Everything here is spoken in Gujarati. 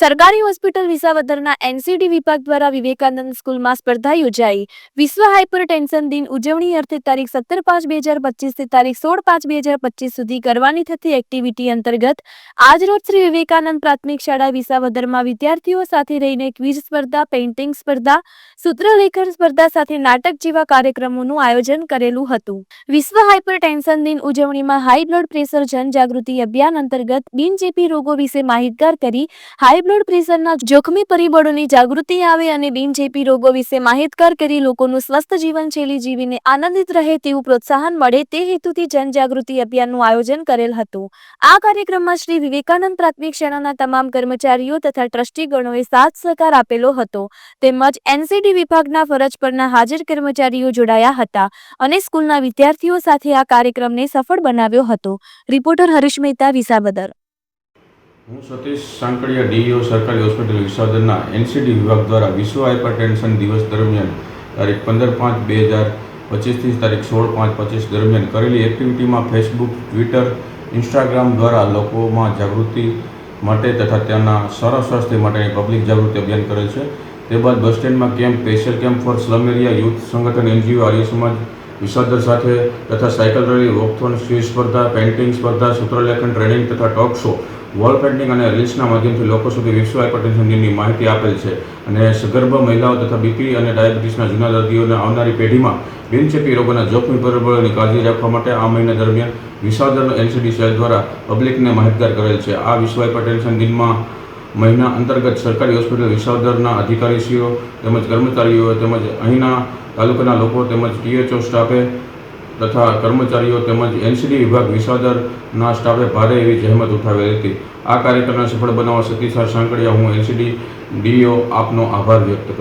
સરકારી હોસ્પિટલ વિસાવદરના એનસીડી વિભાગ દ્વારા વિવેકાનંદ સ્કૂલમાં સ્પર્ધા યોજાઈ. વિશ્વ હાઇપરટેન્શન દિન ઉજવણી અર્થે તારીખ સત્તર પાંચ બે હજાર પચીસથી તારીખ સોળ પાંચ બે હજાર પચીસ સુધી કરવાની થતી એક્ટિવિટી અંતર્ગત આજરોજ શ્રી વિવેકાનંદ પ્રાથમિક શાળા વિસાવદરમાં વિદ્યાર્થીઓ સાથે રહીને ક્વિઝ સ્પર્ધા, પેઇન્ટિંગ સ્પર્ધા, સૂત્રલેખન સ્પર્ધા સાથે નાટક જેવા કાર્યક્રમોનું આયોજન કરેલું હતું. વિશ્વ હાઇપરટેન્શન દિન ઉજવણીમાં હાઈ બ્લડ પ્રેશર જનજાગૃતિ અભિયાન અંતર્ગત બિનચેપી રોગો વિશે માહિતગાર કરી હાઈ બ્લડ પ્રેશરના જોખમી પરિબળોની જાગૃતિ આવે અને બિનચેપી રોગો વિશે માહિતગાર કરી લોકોનું સ્વસ્થ જીવનશૈલી જીવીને આનંદિત રહે તેવું પ્રોત્સાહન મળે તે હેતુથી જનજાગૃતિ અભિયાનનું આયોજન કરેલ હતું. આ કાર્યક્રમમાં શ્રી વિવેકાનંદ પ્રાથમિક શાળાના તમામ કર્મચારીઓ તથા ટ્રસ્ટીગણોએ સાથ સહકાર આપેલો હતો. તેમજ એનસીડી વિભાગના ફરજ પરના હાજર કર્મચારીઓ જોડાયા હતા અને સ્કૂલના વિદ્યાર્થીઓ સાથે આ કાર્યક્રમને સફળ બનાવ્યો હતો. રિપોર્ટર હરીશ મહેતા વિસાવદર. હું સતીશ સાંકળિયા, ડીઈઓ, સરકારી હોસ્પિટલ વિસર્જનના એનસીડી વિભાગ દ્વારા વિશ્વ હાઇપરટેન્શન દિવસ દરમિયાન તારીખ પંદર પાંચ બે હજાર પચીસથી તારીખ સોળ પાંચ પચીસ દરમિયાન કરેલી એક્ટિવિટીમાં ફેસબુક, ટ્વિટર, ઇન્સ્ટાગ્રામ દ્વારા લોકોમાં જાગૃતિ માટે તથા તેના સારા સ્વાસ્થ્ય માટેની પબ્લિક જાગૃતિ અભિયાન કરેલ છે. તે બાદ bus સ્ટેન્ડમાં camp, special camp for slum area youth સંગઠન, એનજીઓ, આર્ય સમાજ વિસાદર સાથે તથા સાયકલ રેલી વોકથોન સ્વી સ્પર્ધા, પેઇન્ટિંગ સ્પર્ધા, સૂત્રલેખન, ટ્રેનિંગ તથા ટોક શો, વોલ પેઇન્ટિંગ અને રીલ્સના માધ્યમથી લોકો સુધી વિશ્વ હાઇપરટેન્શન દિનની માહિતી આપેલ છે. અને સગર્ભ મહિલાઓ તથા બીપી અને ડાયાબિટીસના જૂના દર્દીઓને આવનારી પેઢીમાં બિનચેપી રોગોના જોખમી પરિબળોની કાળજી રાખવા માટે આ મહિના દરમિયાન વિસાદર એનસીડી સેલ દ્વારા પબ્લિકને માહિતગાર કરેલ છે. આ વિશ્વ હાઇપરટેન્શન દિનમાં મહિના અંતર્ગત સરકારી હોસ્પિટલ વિસાવદરના અધિકારીશ્રીઓ તેમજ કર્મચારીઓ તેમજ અહીંના તાલુકાના લોકો તેમજ ટીએચઓ સ્ટાફે તથા કર્મચારીઓ તેમજ એનસીડી વિભાગ વિસાવદરના સ્ટાફે ભારે એવી જહેમત ઉઠાવેલી હતી. આ કાર્યક્રમને સફળ બનાવવા સતીસાર સાંકળિયા હું એનસીડી ડીઓ આપનો આભાર વ્યક્ત કરું